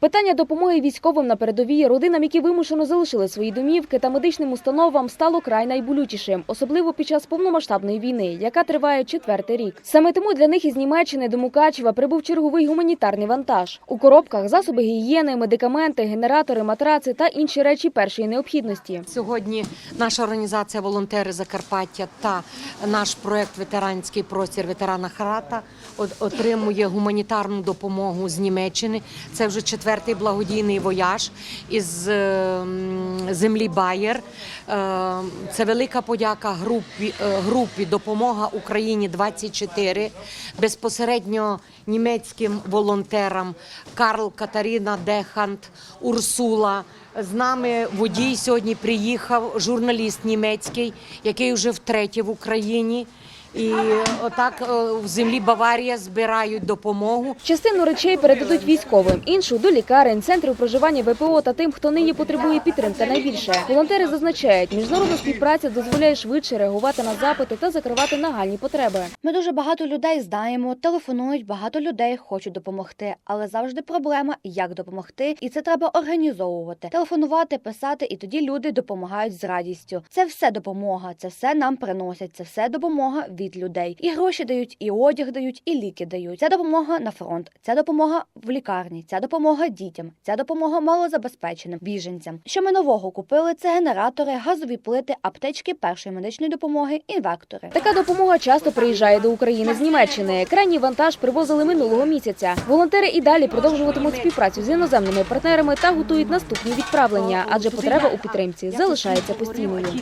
Питання допомоги військовим на передовій, родинам, які вимушено залишили свої домівки та медичним установам, стало край найболючішим, особливо під час повномасштабної війни, яка триває четвертий рік. Саме тому для них із Німеччини до Мукачева прибув черговий гуманітарний вантаж. У коробках засоби гігієни, медикаменти, генератори, матраци та інші речі першої необхідності. Сьогодні наша організація Волонтери Закарпаття та наш проект Ветеранський простір ветерана Харата отримує гуманітарну допомогу з Німеччини. Це вже четвертий благодійний вояж із е, землі Байер. Е, Це велика подяка групі, е, групі Допомога Україні 24 безпосередньо німецьким волонтерам Карл Катаріна Дехант, Урсула. З нами водій сьогодні приїхав, журналіст німецький, який вже втретє в Україні. І отак е, в землі Баварія збирають допомогу. Частину речей передадуть військовим, іншу до лікарень, центрів проживання ВПО та тим, хто нині потребує підтримки найбільше. Волонтери зазначають, міжнародна співпраця дозволяє швидше реагувати на запити та закривати нагальні потреби. Ми дуже багато людей знаємо, телефонують, багато людей хочуть допомогти, але завжди проблема, як допомогти, і це треба організовувати, телефонувати, писати, і тоді люди допомагають з радістю. Це все допомога, це все нам приносять, це все допомога від людей. І гроші дають, і одяг дають, і ліки дають. Ця допомога на фронт, ця допомога в лікарні, ця допомога дітям, ця допомога малозабезпеченим біженцям. Що ми нового купили? Це генератори, газові плити, аптечки першої медичної допомоги, інвектори. Така допомога часто приїжджає до України з Німеччини. Крайній вантаж привозили минулого місяця. Волонтери і далі продовжуватимуть співпрацю з іноземними партнерами та готують наступні відправлення, адже потреба у підтримці залишається постійною.